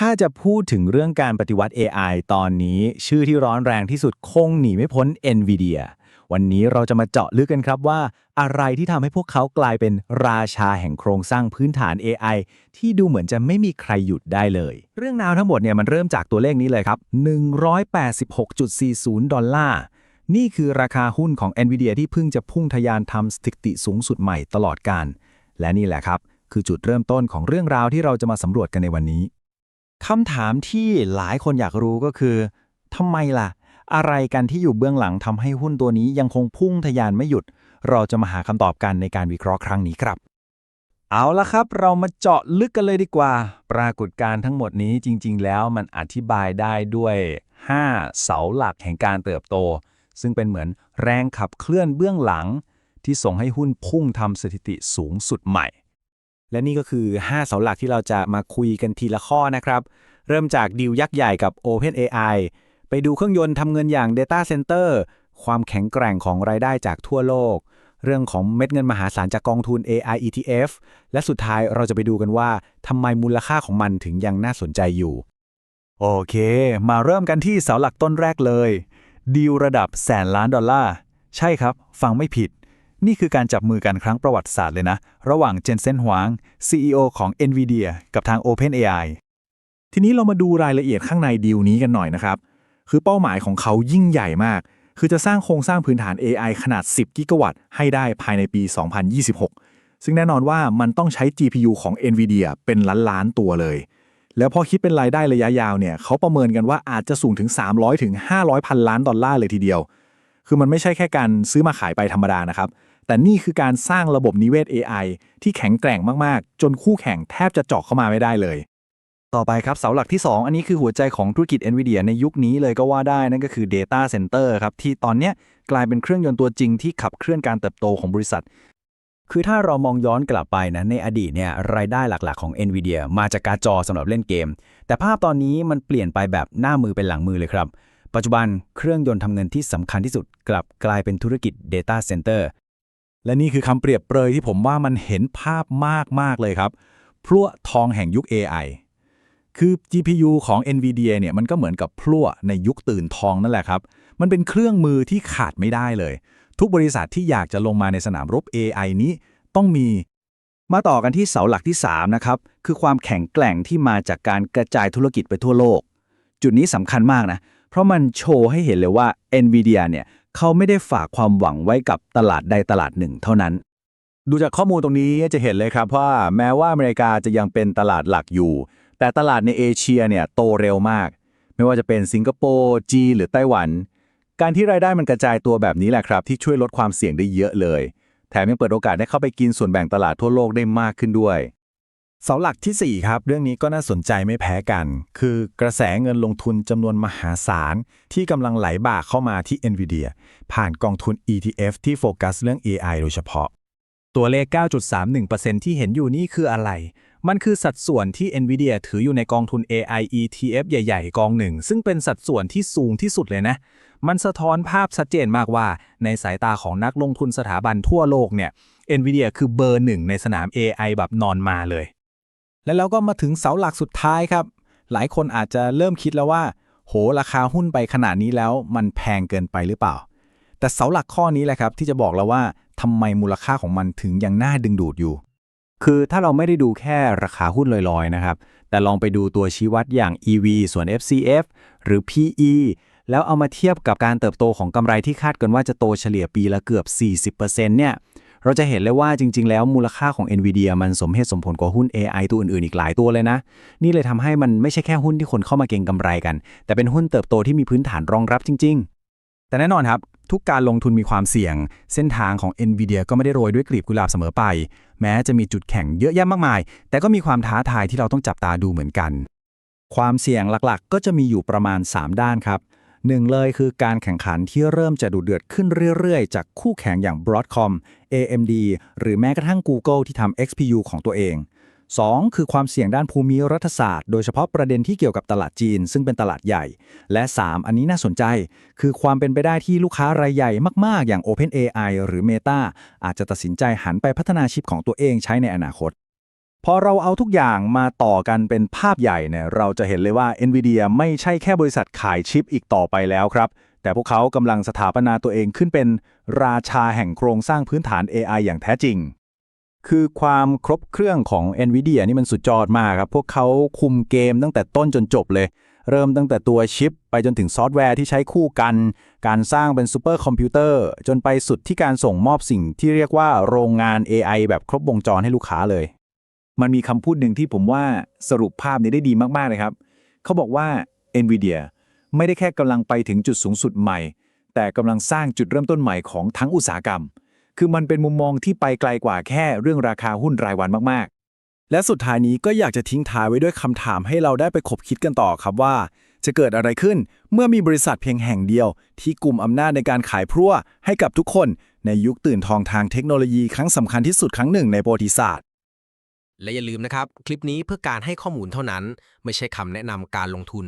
ถ้าจะพูดถึงเรื่องการปฏิวัติ AI ตอนนี้ ชื่อที่ร้อนแรงที่สุดคงหนีไม่พ้น NVIDIA วันนี้เราจะมาเจาะลึกกันครับว่า อะไรที่ทำให้พวกเขากลายเป็นราชาแห่งโครงสร้างพื้นฐาน AI ที่ดูเหมือนจะไม่มีใครหยุดได้เลย เรื่องราวทั้งหมดเนี่ยมันเริ่มจากตัวเลขนี้เลยครับ 186.40 ดอลลาร์ นี่คือราคาหุ้นของ NVIDIA ที่เพิ่งจะพุ่งทะยานทำสถิติสูงสุดใหม่ตลอดการ และนี่แหละครับ คือจุดเริ่มต้นของเรื่องราวที่เราจะมาสำรวจกันในวันนี้ คำถามที่หลายคนอยากรู้ก็คือทำไมล่ะ อะไรกันที่อยู่เบื้องหลังทำให้หุ้นตัวนี้ยังคงพุ่งทะยานไม่หยุด เราจะมาหาคำตอบกันในการวิเคราะห์ครั้งนี้ครับ เอาละครับ เรามาเจาะลึกกันเลยดีกว่า ปรากฏการณ์ทั้งหมดนี้จริง ๆ แล้วมันอธิบายได้ด้วย 5 เสาหลักแห่งการเติบโต ซึ่งเป็นเหมือนแรงขับเคลื่อนเบื้องหลัง ที่ส่งให้หุ้นพุ่งทำสถิติสูงสุดใหม่ และนี่ก็คือ 5 เสาหลักที่เราจะมาคุยกันทีละข้อนะครับ เริ่มจากดีลยักษ์ใหญ่กับ OpenAI ไปดูเครื่องยนต์ทำเงินอย่าง Data Center ความแข็งแกร่งของรายได้จากทั่วโลก เรื่องของเม็ดเงินมหาศาลจากกองทุน AI ETF และสุดท้ายเราจะไปดูกันว่าทำไมมูลค่าของมันถึงยังน่าสนใจอยู่ โอเค มาเริ่มกันที่เสาหลักต้นแรกเลย ดีลระดับแสนล้านดอลลาร์ ใช่ครับ ฟังไม่ผิด นี่คือการจับมือกันครั้งประวัติศาสตร์เลยนะ ระหว่างเจนเซนหวาง CEO ของ NVIDIA กับทาง OpenAI ทีนี้เรามาดูรายละเอียดข้างในดีลนี้กันหน่อยนะครับ คือเป้าหมายของเขายิ่งใหญ่มาก คือจะสร้างโครงสร้างพื้นฐาน AI ขนาด 10 กิกะวัตต์ให้ได้ภายในปี 2026 ซึ่งแน่นอนว่ามันต้องใช้ GPU ของ NVIDIA เป็นล้านล้านๆตัวเลย แล้วพอคิดเป็นรายได้ระยะยาวเนี่ยเขาประเมินกันว่าอาจจะสูงถึง 300ถึง500พันล้านดอลลาร์เลยทีเดียว คือมันไม่ใช่แค่การซื้อมาขายไปธรรมดานะครับ แต่นี่คือการสร้างระบบนิเวศ AI ที่แข็งแกร่งมาก ๆ จนคู่แข่งแทบจะเจาะเข้ามาไม่ได้เลย ต่อไปครับเสาหลักที่ 2 อันนี้คือหัวใจของธุรกิจ NVIDIA ในยุคนี้เลยก็ว่าได้นั่นก็คือ Data Center ครับที่ตอนนี้กลายเป็นเครื่องยนต์ตัวจริงที่ขับเคลื่อนการเติบโตของบริษัท คือถ้าเรามองย้อนกลับไปนะในอดีตเนี่ยรายได้หลักๆของ NVIDIA มาจากการ์ดจอสำหรับเล่นเกม แต่ภาพตอนนี้มันเปลี่ยนไปแบบหน้ามือเป็นหลังมือเลยครับปัจจุบันเครื่องยนต์ทำเงินที่สำคัญที่สุด กลับกลายเป็นธุรกิจ Data Center และนี่คือคำเปรียบเปรยที่ผมว่ามันเห็นภาพมาก ๆ เลยครับ พลั่วทองแห่งยุค AI คือ GPU ของ NVIDIA เนี่ยมันก็เหมือนกับพลั่วในยุคตื่นทองนั่นแหละครับ มันเป็นเครื่องมือที่ขาดไม่ได้เลย ทุกบริษัทที่อยากจะลงมาในสนามรบ AI นี้ต้องมี มาต่อกันที่เสาหลักที่ 3 นะครับ คือความแข็งแกร่งที่มาจากการกระจายธุรกิจไปทั่วโลก จุดนี้สำคัญมากนะ เพราะมันโชว์ให้เห็นเลยว่า NVIDIA เนี่ย เขาไม่ได้ฝากความหวังไว้กับตลาดใดตลาดหนึ่งเท่านั้น ดูจากข้อมูลตรงนี้จะเห็นเลยครับว่าแม้ว่าอเมริกาจะยังเป็นตลาดหลักอยู่ แต่ตลาดในเอเชียเนี่ยโตเร็วมาก ไม่ว่าจะเป็นสิงคโปร์จีนหรือไต้หวัน การที่รายได้มันกระจายตัวแบบนี้แหละครับ ที่ช่วยลดความเสี่ยงได้เยอะเลย แถมยังเปิดโอกาสให้เข้าไปกินส่วนแบ่งตลาดทั่วโลกได้มากขึ้นด้วย เสาหลักทีสี่ 4 ครับ เรื่องนี้ก็น่าสนใจไม่แพ้กัน คือกระแสเงินลงทุนจำนวนมหาศาล ที่กำลังไหลบ่าเข้ามาที่ NVIDIA ผ่านกองทุน ETF ที่โฟกัสเรื่อง AI โดยเฉพาะ ตัวเลข 9.31%ที่เห็นอยู่นี่คืออะไร มันคือสัดส่วนที่ NVIDIA ถืออยู่ในกองทุน AI ETF ใหญ่ ๆ กองหนึ่ง ซึ่งเป็นสัดส่วนที่สูงที่สุดเลยนะ มันสะท้อนภาพชัดเจนมากว่า ในสายตาของนักลงทุนสถาบันทั่วโลกเนี่ย NVIDIA คือเบอร์หนึ่งในสนาม AI แบบนอนมาเลย แล้วเราก็มาถึงเสาหลักสุดท้ายครับ หลายคนอาจจะเริ่มคิดแล้วว่า โหราคาหุ้นไปขนาดนี้แล้วมันแพงเกินไปหรือเปล่า แต่เสาหลักข้อนี้แหละครับ ที่จะบอกเราว่าทำไมมูลค่าของมันถึงยังน่าดึงดูดอยู่ คือถ้าเราไม่ได้ดูแค่ราคาหุ้นลอยๆนะครับแต่ลองไปดูตัวชี้วัดอย่าง EV ส่วน FCF หรือ PE แล้วเอามาเทียบกับการเติบโตของกำไรที่คาดกันว่าจะโตเฉลี่ยปีละเกือบ 40%เนี่ย เราจะเห็นเลยว่าจริง ๆ แล้วมูลค่าของ NVIDIA มันสมเหตุสมผลกว่าหุ้น AI ตัวอื่น ๆ อีกหลายตัวเลยนะ นี่เลยทำให้มันไม่ใช่แค่หุ้นที่คนเข้ามาเก็งกำไรกัน แต่เป็นหุ้นเติบโตที่มีพื้นฐานรองรับจริง ๆ แต่แน่นอนครับ ทุกการลงทุนมีความเสี่ยง เส้นทางของ NVIDIA ก็ไม่ได้โรยด้วยกลีบกุหลาบเสมอไป แม้จะมีจุดแข็งเยอะแยะมากมาย แต่ก็มีความท้าทายที่เราต้องจับตาดูเหมือนกัน ความเสี่ยงหลักๆ ก็จะมีอยู่ประมาณ 3 ด้านครับ หนึ่งเลยคือการแข่งขันที่เริ่มจะดุเดือดขึ้นเรื่อยๆ จากคู่แข่งอย่าง Broadcom AMD หรือแม้กระทั่ง Google ที่ทำ XPU ของตัวเอง 2. คือความเสี่ยงด้านภูมิรัฐศาสตร์ โดยเฉพาะประเด็นที่เกี่ยวกับตลาดจีน ซึ่งเป็นตลาดใหญ่ และ 3. อันนี้น่าสนใจ คือความเป็นไปได้ที่ลูกค้ารายใหญ่มากๆ อย่าง OpenAI หรือ Meta อาจจะตัดสินใจหันไปพัฒนาชิปของตัวเองใช้ในอนาคต พอเราเอาทุกอย่างมาต่อกันเป็นภาพใหญ่เนี่ยเราจะเห็นเลยว่า NVIDIA ไม่ใช่แค่บริษัทขายชิปอีกต่อไปแล้วครับ แต่พวกเขากำลังสถาปนาตัวเองขึ้นเป็นราชาแห่งโครงสร้างพื้นฐาน AI อย่างแท้จริง คือความครบเครื่องของ NVIDIA นี่มันสุดยอดมากครับ พวกเขาคุมเกมตั้งแต่ต้นจนจบเลย เริ่มตั้งแต่ตัวชิป ไปจนถึงซอฟต์แวร์ที่ใช้คู่กัน การสร้างเป็นซูเปอร์คอมพิวเตอร์จนไปสุดที่การส่งมอบสิ่งที่เรียกว่าโรงงาน AI แบบครบวงจรให้ลูกค้าเลย มันมีคำพูดหนึ่งที่ผมว่าสรุปภาพนี้ได้ดีมากๆเลยครับ เขาบอกว่า NVIDIA ไม่ได้แค่กำลังไปถึงจุดสูงสุดใหม่ แต่กำลังสร้างจุดเริ่มต้นใหม่ของทั้งอุตสาหกรรม คือมันเป็นมุมมองที่ไปไกลกว่าแค่เรื่องราคาหุ้นรายวันมากๆ และสุดท้ายนี้ก็อยากจะทิ้งท้ายไว้ด้วยคำถามให้เราได้ไปคบคิดกันต่อครับว่า จะเกิดอะไรขึ้นเมื่อมีบริษัทเพียงแห่งเดียว ที่กลุ่มอำนาจในการขายพรั่วให้กับทุกคนในยุคตื่นทองทางเทคโนโลยีครั้งสำคัญที่สุดครั้งหนึ่งในประวัติศาสตร์ และอย่าลืมนะครับ คลิปนี้เพื่อการให้ข้อมูลเท่านั้น ไม่ใช่คำแนะนำการลงทุน